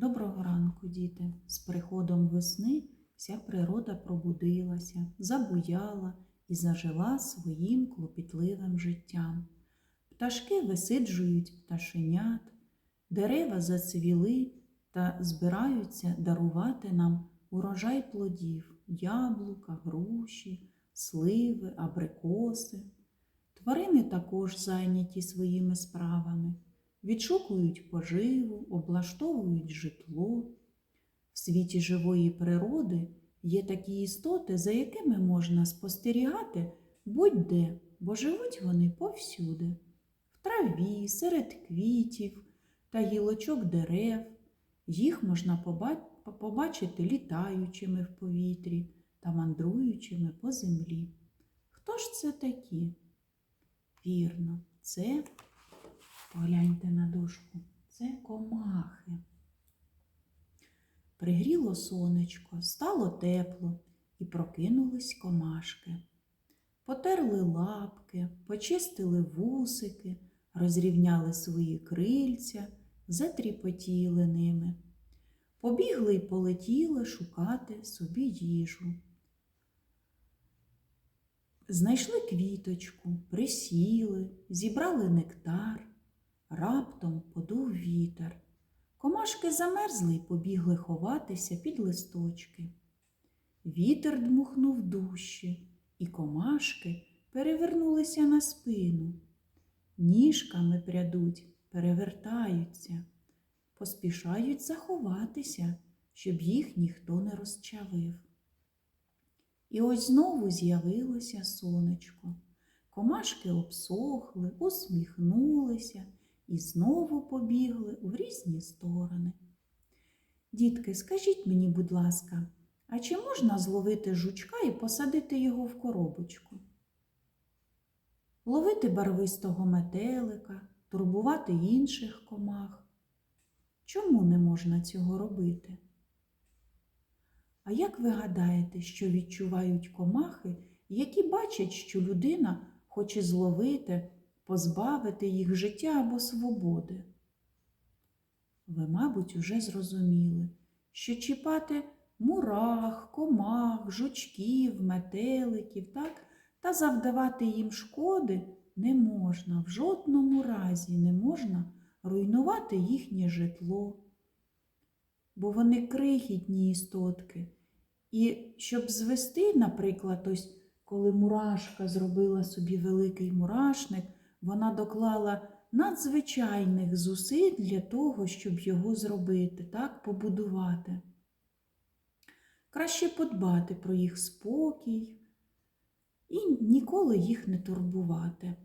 Доброго ранку, діти. З приходом весни вся природа пробудилася, забуяла і зажила своїм клопітливим життям. Пташки висиджують пташенят, дерева зацвіли та збираються дарувати нам урожай плодів, яблука, груші, сливи, абрикоси. Тварини також зайняті своїми справами відшукують поживу, облаштовують житло. В світі живої природи є такі істоти, за якими можна спостерігати будь-де, бо живуть вони повсюди, в траві, серед квітів та гілочок дерев. Їх можна побачити літаючими в повітрі та мандруючими по землі. Хто ж це такі? Вірно, це Погляньте на дошку. Це комахи. Пригріло сонечко, стало тепло і прокинулись комашки. Потерли лапки, почистили вусики, розрівняли свої крильця, затріпотіли ними. Побігли й полетіли шукати собі їжу. Знайшли квіточку, присіли, зібрали нектар. Раптом подув вітер. Комашки замерзли й побігли ховатися під листочки. Вітер дмухнув дужче, і комашки перевернулися на спину. Ніжками прядуть, перевертаються, поспішають заховатися, щоб їх ніхто не розчавив. І ось знову з'явилося сонечко. Комашки обсохли, усміхнулися і знову побігли у різні сторони. Дітки, скажіть мені, будь ласка, а чи можна зловити жучка і посадити його в коробочку? Ловити барвистого метелика, турбувати інших комах? Чому не можна цього робити? А як ви гадаєте, що відчувають комахи, які бачать, що людина хоче зловити, позбавити їх життя або свободи? Ви, мабуть, уже зрозуміли, що чіпати мурах, комах, жучків, метеликів так, та завдавати їм шкоди не можна, в жодному разі не можна руйнувати їхнє житло бо вони крихітні істотки. І щоб звести, наприклад, ось коли мурашка зробила собі великий мурашник, вона доклала надзвичайних зусиль для того, щоб його зробити, так, побудувати. Краще подбати про їх спокій і ніколи їх не турбувати.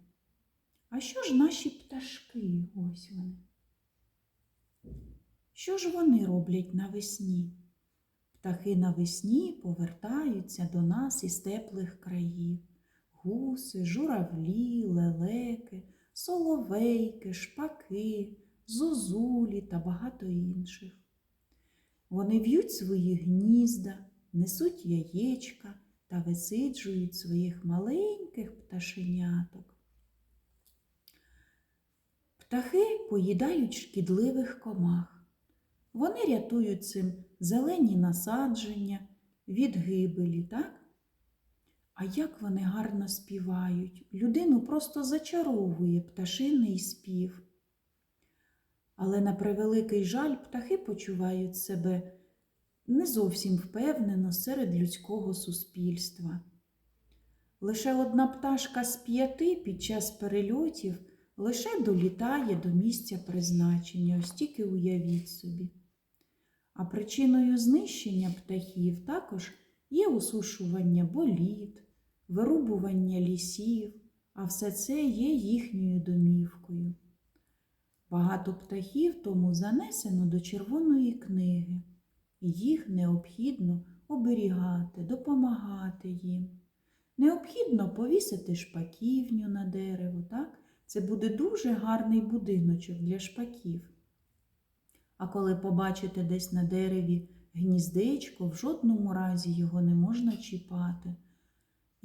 А що ж наші пташки? Ось вони. Що ж вони роблять навесні? Птахи навесні повертаються до нас із теплих країв. Гуси, журавлі, лелеки, соловейки, шпаки, зозулі та багато інших. Вони в'ють свої гнізда, несуть яєчка та висиджують своїх маленьких пташеняток. Птахи поїдають шкідливих комах. Вони рятують цим зелені насадження від гибелі, так? А як вони гарно співають, людину просто зачаровує пташиний спів. Але на превеликий жаль птахи почувають себе не зовсім впевнено серед людського суспільства. Лише одна пташка з п'яти під час перельотів лише долітає до місця призначення, ось тільки уявіть собі. А причиною знищення птахів також є усушування боліт, вирубування лісів, а все це є їхньою домівкою. Багато птахів тому занесено до Червоної книги, їх необхідно оберігати, допомагати їм. Необхідно повісити шпаківню на дерево, так? Це буде дуже гарний будиночок для шпаків. А коли побачите десь на дереві гніздечко, в жодному разі його не можна чіпати.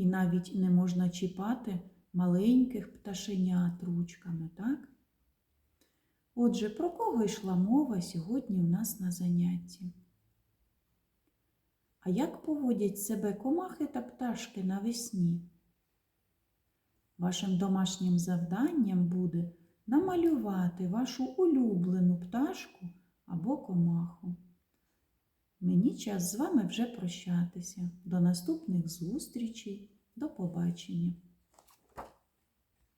І навіть не можна чіпати маленьких пташенят ручками, так? Отже, про кого йшла мова сьогодні у нас на занятті? А як поводять себе комахи та пташки навесні? Вашим домашнім завданням буде намалювати вашу улюблену пташку або комаху. Мені час з вами вже прощатися. До наступних зустрічей. До побачення.